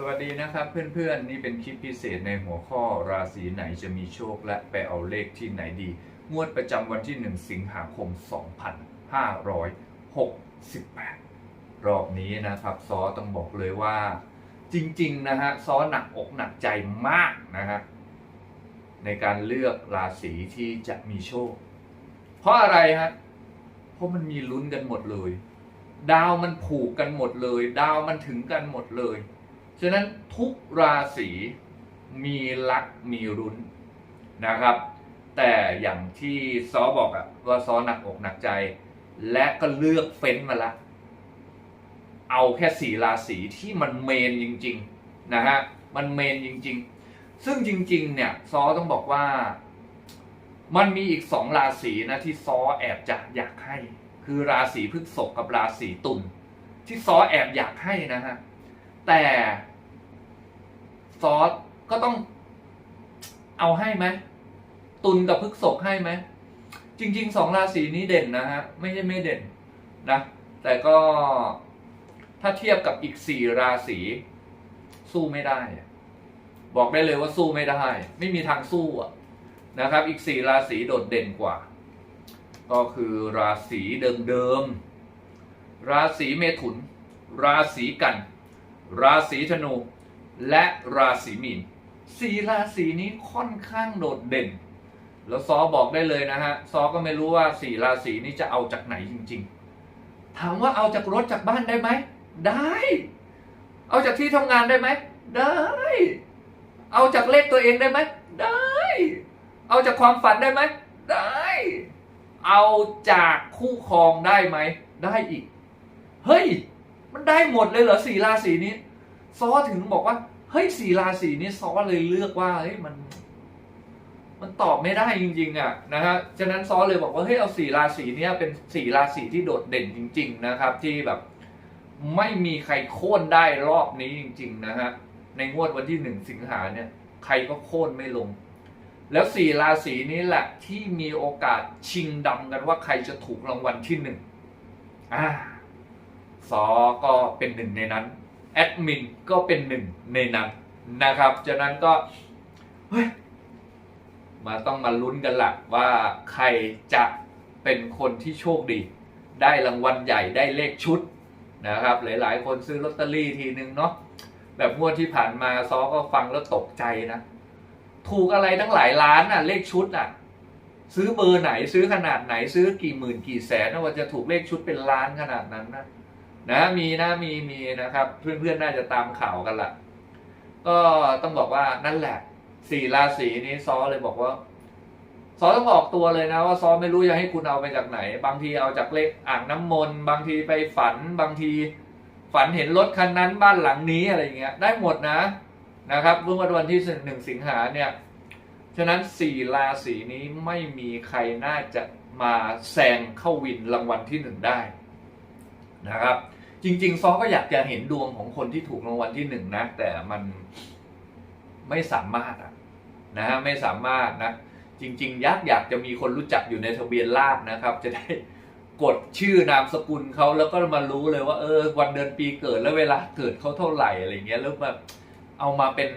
สวัสดีนะครับเพื่อนๆ นี่เป็นคลิปพิเศษในหัวข้อราศีไหนจะมีโชคและไปเอาเลขที่ไหนดี งวดประจำวันที่ 1 สิงหาคม 2568 รอบนี้นะครับซอต้องบอกเลยว่า จริงๆนะฮะซอหนักอกหนักใจมากนะฮะในการเลือกราศีที่จะมีโชค เพราะอะไรฮะเพราะมันมีลุ้นกันหมดเลย ดาวมันผูกกันหมดเลย ดาวมันถึงกันหมดเลย ฉะนั้นทุกราศีมีลักมีรุ้นนะครับ แต่อย่างที่ซอบอกอะว่าซอหนักอกหนักใจ และก็เลือกเฟ้นมาละ เอาแค่สี่ราศีที่มันเมนจริงๆนะฮะมันเมนจริง ๆ ซึ่งจริง ๆ เนี่ยซอต้องบอกว่า มันมีอีกสองราศีนะที่ซอแอบจะอยากให้ คือราศีพฤษภกับราศีตุลที่ซอแอบอยากให้นะฮะแต่ ซอสก็ต้องเอาให้ไหมตุลกับพฤกษกให้ไหม จริงๆสองราศีนี้เด่นนะฮะ ไม่ใช่ไม่เด่นนะ แต่ก็ถ้าเทียบกับอีกสี่ราศีสู้ไม่ได้ บอกได้เลยว่าสู้ไม่ได้ ไม่มีทางสู้อะนะครับ อีกสี่ราศีโดดเด่นกว่า ก็คือราศีเดิมๆราศีเมถุน ราศีกัน ราศีธนู และราศีมีนสี่ราศีนี้ค่อนข้างโดดเด่น แล้วซอบอกได้เลยนะฮะซอก็ไม่รู้ว่าสี่ราศีนี้จะเอาจากไหนจริง ๆ ถามว่าเอาจากรถจากบ้านได้ไหม ได้ เอาจากที่ทำงานได้ไหม ได้ เอาจากเลขตัวเองได้ไหม ได้ เอาจากความฝันได้ไหม ได้ เอาจากคู่ครองได้ไหม ได้อีก เฮ้ย มันได้หมดเลยเหรอสี่ราศีนี้ ซอถึงบอกว่า เฮ้ยสี่ราศีนี้ซอเลยเลือกว่าเฮ้ยมัน มันตอบไม่ได้จริง ๆ อะนะฮะฉะนั้นซอเลยบอกว่าเฮ้ยเอาสี่ราศีเนี้ยเป็นสี่ราศีที่โดดเด่นจริง ๆ นะครับ ที่แบบไม่มีใครโค่นได้รอบนี้จริง ๆ นะฮะในงวดวันที่หนึ่งสิงหาเนี่ย ใครก็โค่นไม่ลง แล้วสี่ราศีนี้แหละที่มีโอกาสชิงดำกันว่าใครจะถูกรางวัลที่หนึ่งอ่าซอก็เป็นหนึ่งในนั้น แอดมินก็เป็นหนึ่งในนั้นนะครับฉะนั้นก็เฮ้ยมาต้องมาลุ้นกันละว่าใครจะเป็นคนที่โชคดี ได้รางวัลใหญ่ได้เลขชุดนะครับ หลายๆ คนซื้อลอตเตอรี่ทีนึงเนาะแบบงวดที่ผ่านมาซอก็ฟังแล้วตกใจนะ ถูกอะไรตั้งหลายล้านน่ะ เลขชุดน่ะ ซื้อเบอร์ไหนซื้อขนาดไหนซื้อกี่หมื่นกี่แสนนะว่าจะถูกเลขชุดเป็นล้านขนาดนั้นนะ นะมีนะมีมีนะครับ เพื่อนๆน่าจะตามข่าวกันละก็ต้องบอกว่านั่นแหละสี่ราศีนี้ซอเลยบอกว่าซอต้องบอกตัวเลยนะ ว่าซอไม่รู้จะให้คุณเอาไปจากไหน บางทีเอาจากเลขอ่างน้ำมนต์บางทีไปฝันบางทีฝันเห็นรถคันนั้นบ้านหลังนี้อะไรอย่างเงี้ย ได้หมดนะนะครับเมื่อวันที่หนึ่งสิงหาเนี่ยฉะนั้นสี่ราศีนี้ไม่มีใครน่าจะมาแซงเข้าวินรางวัลที่หนึ่งได้นะครับ จริง ๆ ซอก็อยากจะเห็นดวงของคนที่ถูกรางวัลที่หนึ่งนะ แต่มันไม่สามารถอะนะฮะไม่สามารถนะ จริง ๆ ยักอยากจะมีคนรู้จักอยู่ในทะเบียนราษนะครับ จะได้กดชื่อนามสกุลเขาแล้วก็มารู้เลยว่าเออ วันเดือนปีเกิดแล้วเวลาเกิดเขาเท่าไหร่อะไรเงี้ยแล้วแบบเอามาเป็น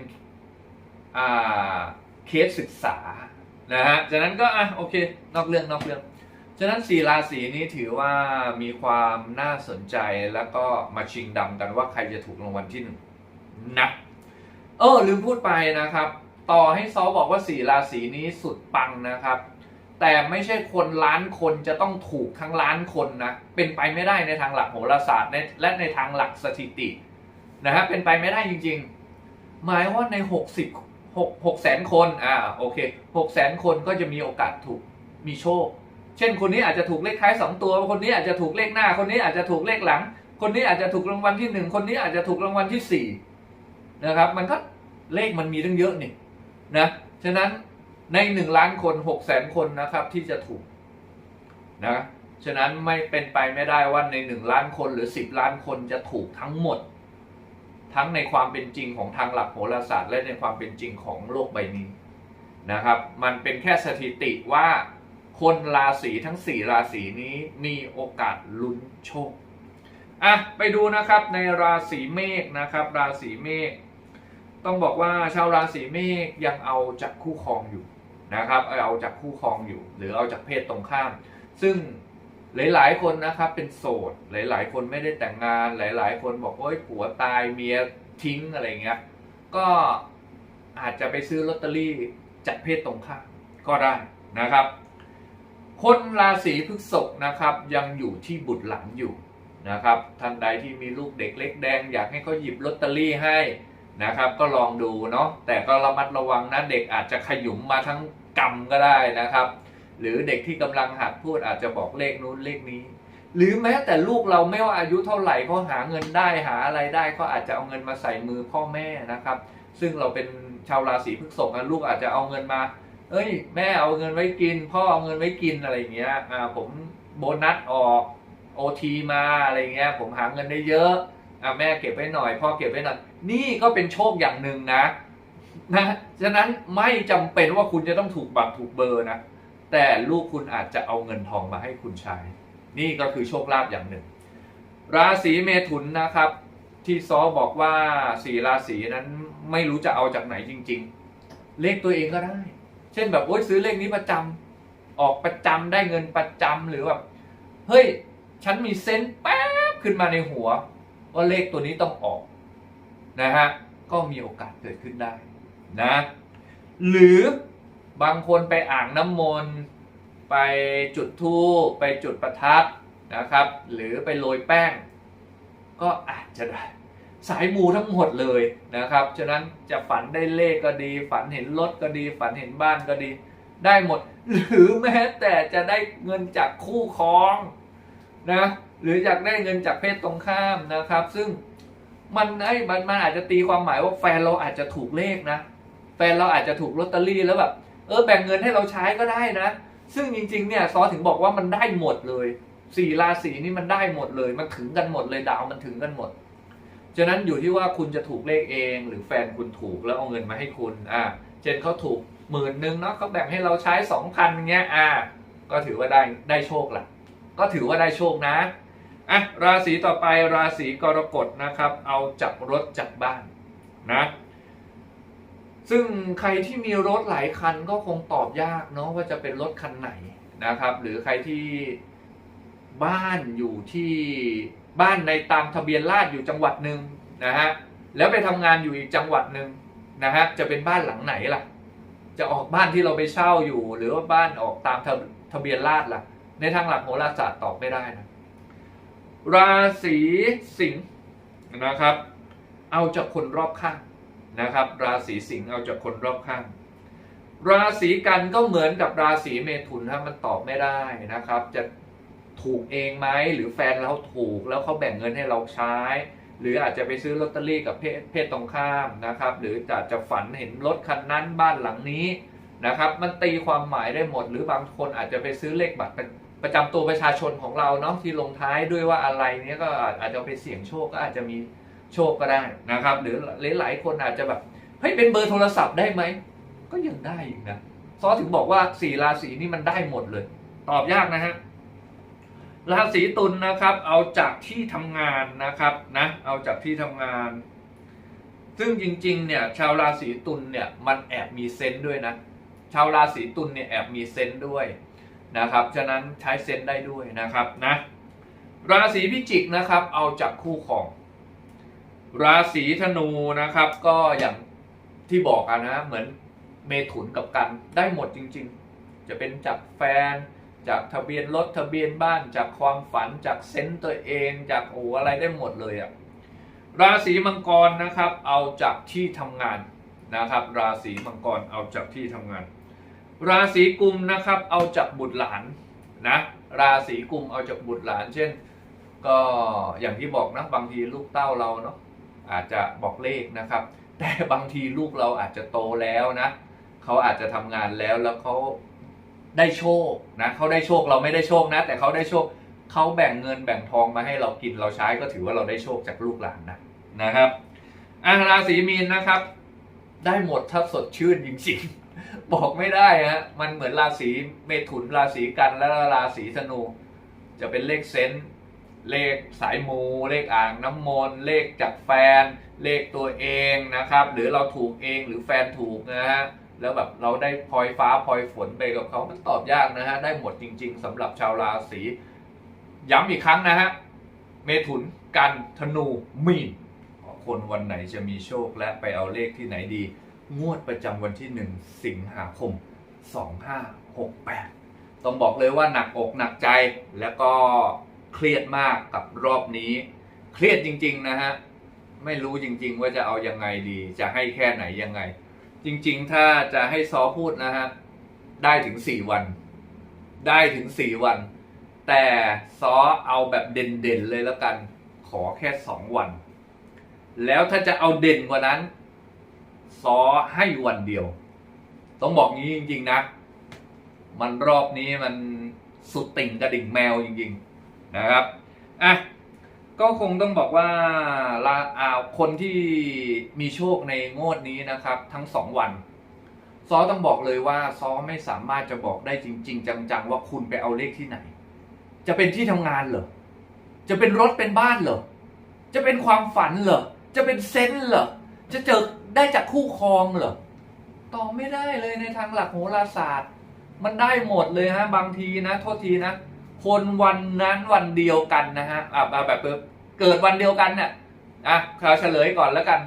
อ่าเคสศึกษานะฮะจากนั้นก็อะโอเค นอกเรื่องนอกเรื่อง ฉะนั้นสี่ราศีนี้ถือว่ามีความน่าสนใจแล้วก็มาชิงดำกันว่าใครจะถูกรางวัลที่หนึ่งนะเออลืมพูดไปนะครับ ต่อให้ซอบอกว่าสี่ราศีนี้สุดปังนะครับ แต่ไม่ใช่คนล้านคนจะต้องถูกทั้งล้านคนนะเป็นไปไม่ได้ในทางหลักโหราศาสตร์และในทางหลักสถิตินะฮะเป็นไปไม่ได้จริง ๆ หมายว่าในหกสิบหกแสนคนอ่าโอเคหกแสนคนก็จะมีโอกาสถูกมีโชค เช่นคนนี้อาจจะถูกเลขท้ายสองตัว คนนี้อาจจะถูกเลขหน้า คนนี้อาจจะถูกเลขหลัง คนนี้อาจจะถูกรางวัลที่หนึ่งคนนี้อาจจะถูกรางวัลที่สี่นะครับ มันก็เลขมันมีตั้งเยอะนี่นะฉะนั้นในหนึ่งล้านคนหกแสนคนนะครับที่จะถูกนะฉะนั้นไม่เป็นไปไม่ได้ว่าในหนึ่งล้านคนหรือสิบล้านคนจะถูกทั้งหมด ทั้งในความเป็นจริงของทางหลักโหราศาสตร์ และในความเป็นจริงของโลกใบนี้นะครับ มันเป็นแค่สถิติว่า คนราศีทั้ง 4 ราศีนี้มีโอกาสลุ้นโชคอะไปดูนะครับในราศีเมษนะครับ ราศีเมษต้องบอกว่าชาวราศีเมษยังเอาจากคู่ครองอยู่นะครับเอาจากคู่ครองอยู่ หรือเอาจากเพศตรงข้าม ซึ่งหลาย ๆ คนนะครับเป็นโสด หลาย ๆ คนไม่ได้แต่งงาน หลาย ๆ คนบอกว่าผัวตายเมียทิ้งอะไรเงี้ยก็อาจจะไปซื้อลอตเตอรี่จากเพศตรงข้ามก็ได้นะครับ คนราศีพฤษภนะครับยังอยู่ที่บุตรหลานอยู่นะครับท่านใดที่มีลูกเด็กเล็กแดง อยากให้เขาหยิบลอตเตอรี่ให้นะครับ ก็ลองดูเนาะแต่ก็ระมัดระวังนะเด็กอาจจะขยุมมาทั้งกรรมก็ได้นะครับ หรือเด็กที่กำลังหัดพูดอาจจะบอกเลขนู้นเลขนี้ หรือแม้แต่ลูกเราไม่ว่าอายุเท่าไหร่เขาหาเงินได้หาอะไรได้เขาอาจจะเอาเงินมาใส่มือพ่อแม่นะครับ ซึ่งเราเป็นชาวราศีพฤษภนะลูกอาจจะเอาเงินมา เอ้ย แม่เอาเงินไว้กิน พ่อเอาเงินไว้กินอะไรอย่างเงี้ยอ่าผมโบนัสออกโอทีมาอะไรเงี้ย ผมหาเงินได้เยอะอ่าแม่เก็บไว้หน่อยพ่อเก็บไว้หน่อยนี่ก็เป็นโชคอย่างหนึ่งนะนะฉะนั้นไม่จำเป็นว่าคุณจะต้องถูกบัตรถูกเบอร์นะแต่ลูกคุณอาจจะเอาเงินทองมาให้คุณใช้ นี่ก็คือโชคลาภอย่างหนึ่ง ราศีเมถุนนะครับ ที่ซอบอกว่าสี่ราศีนั้นไม่รู้จะเอาจากไหนจริง ๆ เลขตัวเองก็ได้ เช่นแบบโอ๊ยซื้อเลขนี้ประจำออกประจำได้เงินประจำหรือแบบเฮ้ยฉันมีเซนส์แป๊บขึ้นมาในหัว ว่าเลขตัวนี้ต้องออกนะฮะก็มีโอกาสเกิดขึ้นได้นะหรือบางคนไปอ่างน้ำมนต์ไปจุดธูปไปจุดประทัดนะครับ หรือไปโรยแป้ง ก็อาจจะได้ สายมูทั้งหมดเลยนะครับ ฉะนั้นจะฝันได้เลขก็ดี ฝันเห็นรถก็ดี ฝันเห็นบ้านก็ดี ได้หมด หรือแม้แต่จะได้เงินจากคู่ครองนะหรืออยากได้เงินจากเพศตรงข้ามนะครับ ซึ่งมันไอ้มันมันอาจจะตีความหมายว่าแฟนเราอาจจะถูกเลขนะ แฟนเราอาจจะถูกลอตเตอรี่แล้วแบบเออแบ่งเงินให้เราใช้ก็ได้นะ ซึ่งจริงๆเนี่ยซอถึงบอกว่ามันได้หมดเลยสี่ราศีนี่มันได้หมดเลย มันถึงกันหมดเลยดาวมันถึงกันหมด ฉะนั้นอยู่ที่ว่าคุณจะถูกเลขเอง หรือแฟนคุณถูกแล้วเอาเงินมาให้คุณอ่าเช่นเขาถูกหมื่นนึงเนาะเขาแบ่งให้เราใช้สองพันเงี้ยอ่าก็ถือว่าได้ได้โชคละก็ถือว่าได้โชคนะอะราศีต่อไปราศีกรกฎนะครับ เอาจากรถจากบ้านนะซึ่งใครที่มีรถหลายคันก็คงตอบยากเนาะว่าจะเป็นรถคันไหนนะครับ หรือใครที่บ้านอยู่ที่ บ้านในตามทะเบียนราษฎร์อยู่จังหวัดหนึ่งนะฮะแล้วไปทำงานอยู่อีกจังหวัดหนึ่งนะฮะจะเป็นบ้านหลังไหนล่ะ จะออกบ้านที่เราไปเช่าอยู่ หรือว่าบ้านออกตามทะทะเบียนราษฎร์ล่ะ ในทางหลักโหราศาสตร์ตอบไม่ได้นะราศีสิงห์นะครับ เอาจากคนรอบข้างนะครับ ราศีสิงห์เอาจากคนรอบข้าง ราศีกันก็เหมือนกับราศีเมถุนครับมันตอบไม่ได้นะครับ จะ ถูกเองไหมหรือแฟนเราถูกแล้วเขาแบ่งเงินให้เราใช้ หรืออาจจะไปซื้อลอตเตอรี่กับเพศเพศตรงข้ามนะครับ หรืออาจจะฝันเห็นรถคันนั้นบ้านหลังนี้นะครับ มันตีความหมายได้หมด หรือบางคนอาจจะไปซื้อเลขบัตรประจำตัวประชาชนของเราเนาะที่ลงท้ายด้วยว่าอะไรเนี้ยก็อาจจะไปเสี่ยงโชคก็อาจจะมีโชคก็ได้นะครับ หรือหลายๆคนอาจจะแบบเฮ้ยเป็นเบอร์โทรศัพท์ได้ไหมก็ยังได้อีกนะซอถึงบอกว่าสี่ราศีนี่มันได้หมดเลย ตอบยากนะฮะ ราศีตุลนะครับ เอาจากที่ทำงานนะครับนะเอาจากที่ทำงาน ซึ่งจริงๆเนี่ยชาวราศีตุลเนี่ยมันแอบมีเซนต์ด้วยนะ ชาวราศีตุลเนี่ยแอบมีเซนต์ด้วยนะครับ ฉะนั้นใช้เซนต์ได้ด้วยนะครับนะราศีพิจิกนะครับ เอาจากคู่ครอง ราศีธนูนะครับ ก็อย่างที่บอกกันนะเหมือนเมถุนกับกันได้หมดจริง ๆ จะเป็นจากแฟน จากทะเบียนรถทะเบียนบ้านจากความฝันจากเซนต์ตัวเองจากโอ้อะไรได้หมดเลยอะราศีมังกรนะครับเอาจากที่ทำงานนะครับ ราศีมังกรเอาจากที่ทำงาน ราศีกุมนะครับเอาจากบุตรหลานนะราศีกุมเอาจากบุตรหลาน เช่น ก็อย่างที่บอกนะบางทีลูกเต้าเราเนาะอาจจะบอกเลขนะครับ แต่บางทีลูกเราอาจจะโตแล้วนะเขาอาจจะทำงานแล้วแล้วเขา ได้โชคนะเขาได้โชคเราไม่ได้โชคนะ แต่เขาได้โชคเขาแบ่งเงินแบ่งทองมาให้เรากินเราใช้ก็ถือว่าเราได้โชคจากลูกหลานนะนะครับอะราศีมีนนะครับ ได้หมดถ้าสดชื่นจริงๆบอกไม่ได้ฮะมันเหมือนราศีเมถุนราศีกันและราศีธนู จะเป็นเลขเซนเลขสายมูเลขอ่างน้ำมนต์เลขจากแฟน เลขตัวเองนะครับ หรือเราถูกเองหรือแฟนถูกนะฮะ แล้วแบบเราได้พลอยฟ้าพลอยฝนไปกับเขามันตอบยากนะฮะ ได้หมดจริง ๆสำหรับชาวราศีย้ำอีกครั้งนะฮะ เมถุนกันธนูมีนคนวันไหนจะมีโชคและไปเอาเลขที่ไหนดี งวดประจำวันที่ 1 สิงหาคม 2568 ต้องบอกเลยว่าหนักอกหนักใจแล้วก็เครียดมากกับรอบนี้ เครียดจริง ๆ นะฮะ ไม่รู้จริง ๆ ว่าจะเอายังไงดี จะให้แค่ไหนยังไง จริงๆ ถ้าจะให้ซอพูดนะฮะ ได้ถึง4วัน ได้ถึง4วัน แต่ซอเอาแบบเด่นๆเลยแล้วกัน ขอแค่2วัน แล้วถ้าจะเอาเด่นกว่านั้น ซอให้วันเดียว ต้องบอกงี้จริง ๆ นะ มันรอบนี้มันสุดติ่งกระดิ่งแมวจริง ๆ นะครับ อะ ก็คงต้องบอกว่าลาอาคนที่มีโชคในงวดนี้นะครับ ทั้งสองวันซอต้องบอกเลยว่าซอไม่สามารถจะบอกได้จริง ๆ จังๆ ว่าคุณไปเอาเลขที่ไหน จะเป็นที่ทำงานเหรอจะเป็นรถเป็นบ้านเหรอจะเป็นความฝันเหรอจะเป็นเซนส์เหรอจะเจอได้จากคู่ครองเหรอตอบไม่ได้เลยในทางหลักโหราศาสตร์ มันได้หมดเลยฮะบางทีนะ โทษทีนะ คนวันนั้นวันเดียวกันนะฮะอะอะแบบเกิดวันเดียวกันเนี่ยอะเราเฉลยก่อนแล้วกัน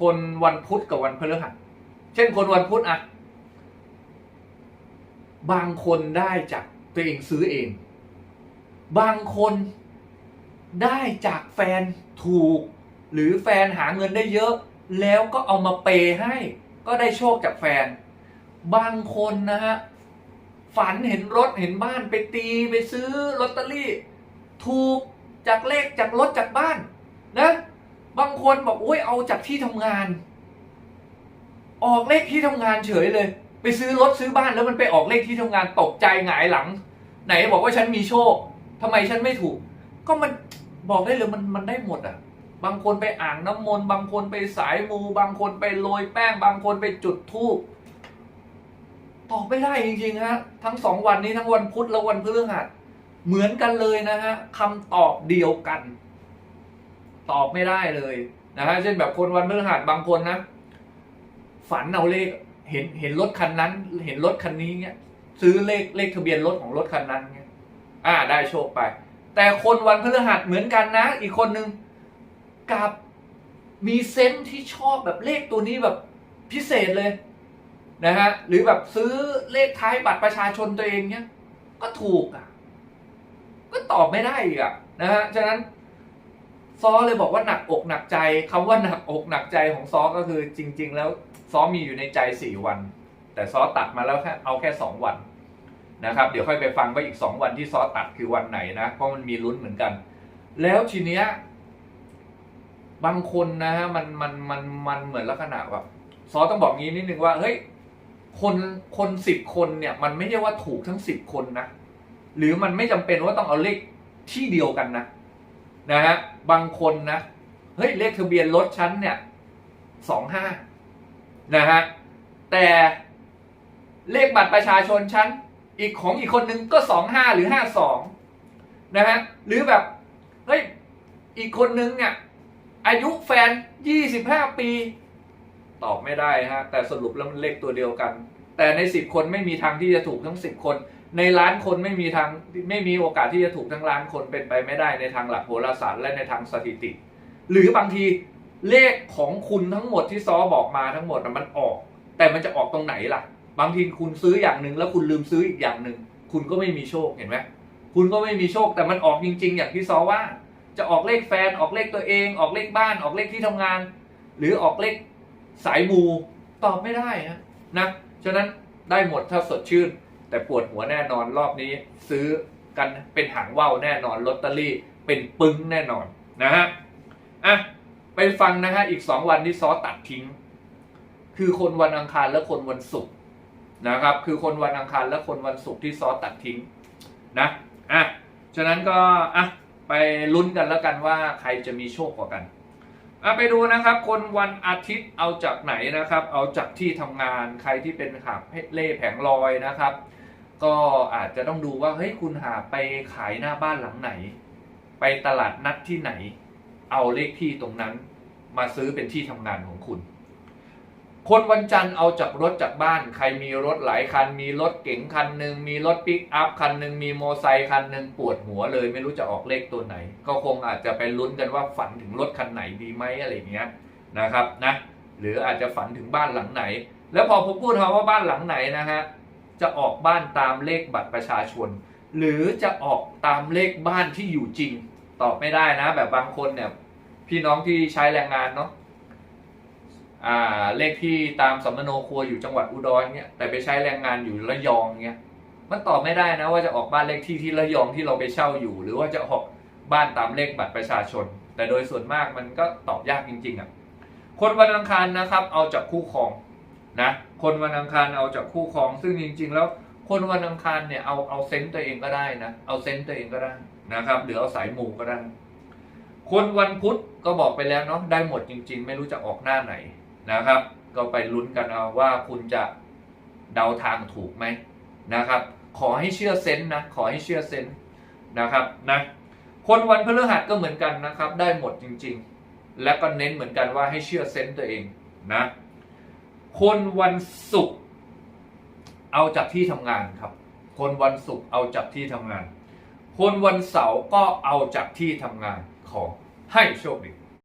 คนวันพุธกับวันพฤหัสเช่นคนวันพุธอะ บางคนได้จากตัวเองซื้อเอง บางคนได้จากแฟนถูก หรือแฟนหาเงินได้เยอะ แล้วก็เอามาเปย์ให้ ก็ได้โชคจากแฟน บางคนนะฮะ ฝันเห็นรถเห็นบ้านไปตีไปซื้อลอตเตอรี่ ถูกจากเลขจากรถจากบ้านนะบางคนบอกโอ้ยเอาจากที่ทำงาน ออกเลขที่ทำงานเฉยเลย ไปซื้อรถซื้อบ้านแล้วมันไปออกเลขที่ทำงานตกใจหงายหลัง ไหนบอกว่าฉันมีโชคทำไมฉันไม่ถูก ก็มันบอกได้เลยมันมันได้หมดอะ บางคนไปอ่างน้ำมนต์บางคนไปสายมู บางคนไปโรยแป้ง บางคนไปจุดธูป ตอบไม่ได้จริงๆฮะทั้งสองวันนี้ทั้งวันพุธและวันพฤหัสเหมือนกันเลยนะฮะคำตอบเดียวกัน ตอบไม่ได้เลยนะฮะเช่นแบบคนวันพฤหัสบางคนนะ ฝันเอาเลขเห็นเห็นรถคันนั้น เห็นรถคันนี้เงี้ย ซื้อเลขเลขทะเบียนรถของรถคันนั้นเงี้ย อ่า ได้โชคไป แต่คนวันพฤหัสเหมือนกันนะ อีกคนนึงกับมีเซนส์ที่ชอบแบบเลขตัวนี้แบบพิเศษเลย นะฮะหรือแบบซื้อเลขท้ายบัตรประชาชนตัวเองเนี้ยก็ถูกอะ ก็ตอบไม่ได้อีกอะนะฮะฉะนั้นซอเลยบอกว่าหนักอกหนักใจคำว่าหนักอกหนักใจของซอก็คือจริง ๆ แล้วซอมีอยู่ในใจสี่วัน แต่ซอตัดมาแล้วแค่เอาแค่สองวันนะครับ เดี๋ยวค่อยไปฟังว่าอีกสองวันที่ซอตัดคือวันไหนนะเพราะมันมีลุ้นเหมือนกัน แล้วทีเนี้ยบางคนนะฮะมันมันมันมันเหมือนลักษณะแบบซอต้องบอกงี้นิดนึงว่าเฮ้ย คนคนสิบคนเนี่ยมันไม่ใช่ว่าถูกทั้งสิบคนนะ หรือมันไม่จำเป็นว่าต้องเอาเลขที่เดียวกันนะนะฮะบางคนนะเฮ้ยเลขทะเบียนรถฉันเนี่ยสองห้านะฮะแต่เลขบัตรประชาชนฉันอีกของอีกคนนึงก็สองห้าหรือห้าสองนะฮะหรือแบบเฮ้ยอีกคนนึงเนี่ยอายุแฟนยี่สิบห้าปี ตอบไม่ได้ฮะแต่สรุปแล้วมันเลขตัวเดียวกัน แต่ในสิบคนไม่มีทางที่จะถูกทั้งสิบคน ในล้านคนไม่มีทางไม่มีโอกาสที่จะถูกทั้งล้านคนเป็นไปไม่ได้ในทางหลักโหราศาสตร์และในทางสถิติ หรือบางทีเลขของคุณทั้งหมดที่ซอบอกมาทั้งหมดมันออก แต่มันจะออกตรงไหนล่ะ บางทีคุณซื้ออย่างหนึ่งแล้วคุณลืมซื้ออีกอย่างหนึ่งคุณก็ไม่มีโชคเห็นไหมคุณก็ไม่มีโชคแต่มันออกจริง ๆ อย่างที่ซอว่า จะออกเลขแฟนออกเลขตัวเอง ออกเลขบ้านออกเลขที่ทำงาน หรือออกเลข สายมูตอบไม่ได้นะนะฉะนั้นได้หมดถ้าสดชื่น แต่ปวดหัวแน่นอนรอบนี้ ซื้อกันเป็นหางว่าวแน่นอนลอตเตอรี่เป็นปึ้งแน่นอนนะฮะอะไปฟังนะฮะอีกสองวันที่ซอตัดทิ้ง คือคนวันอังคารและคนวันศุกร์นะครับ คือคนวันอังคารและคนวันศุกร์ที่ซอตัดทิ้งนะอะฉะนั้นก็อะไปลุ้นกันแล้วกันว่าใครจะมีโชคกว่ากัน อะไปดูนะครับ คนวันอาทิตย์เอาจากไหนนะครับ เอาจากที่ทำงานใครที่เป็นหาบเล่แผงลอยนะครับ ก็อาจจะต้องดูว่าเฮ้ยคุณหาไปขายหน้าบ้านหลังไหน ไปตลาดนัดที่ไหน เอาเลขที่ตรงนั้น มาซื้อเป็นที่ทำงานของคุณ คนวันจันทร์เอาจากรถจากบ้าน ใครมีรถหลายคัน มีรถเก๋งคันหนึ่งมีรถปิกอัพคันหนึ่งมีโมไซค์คันหนึ่งปวดหัวเลย ไม่รู้จะออกเลขตัวไหน ก็คงอาจจะไปลุ้นกันว่าฝันถึงรถคันไหนดีไหมอะไรเงี้ยนะครับนะหรืออาจจะฝันถึงบ้านหลังไหน แล้วพอผมพูดคำว่าบ้านหลังไหนนะฮะจะออกบ้านตามเลขบัตรประชาชน หรือจะออกตามเลขบ้านที่อยู่จริง ตอบไม่ได้นะ แบบบางคนเนี่ยพี่น้องที่ใช้แรงงานเนาะ เลขที่ตามสำมโนครัวอยู่จังหวัดอุดรเนี่ยแต่ไปใช้แรงงานอยู่ระยองเนี่ยมันตอบไม่ได้นะว่าจะออกบ้านเลขที่ที่ระยองที่เราไปเช่าอยู่ หรือว่าจะออกบ้านตามเลขบัตรประชาชน แต่โดยส่วนมากมันก็ตอบยากจริงๆอะ่ะคนวันอังคารนะครับเอาจากคู่ครองนะคนวันอังคารเอาจากคู่ครอง ซึ่งจริง ๆ แล้วคนวันอังคารเนี่ยเอาเอาเซนต์ตัวเองก็ได้นะเอาเซนต์ตัวเองก็ได้นะครับหรือเอาสายมูก็ได้คนวันพุธก็บอกไปแล้วเนาะได้หมดจริง ๆ ไม่รู้จะออกหน้าไหน นะครับ ก็ไปลุ้นกันเอาว่าคุณจะเดาทางถูกไหมนะครับ ขอให้เชื่อเซนต์นะขอให้เชื่อเซนต์นะครับนะคนวันพฤหัสก็เหมือนกันนะครับ ได้หมดจริง ๆ และก็เน้นเหมือนกันว่าให้เชื่อเซนต์ตัวเองนะคนวันศุกร์เอาจากที่ทำงานครับ คนวันศุกร์เอาจากที่ทำงาน คนวันเสาร์ก็เอาจากที่ทำงานขอให้โชคดี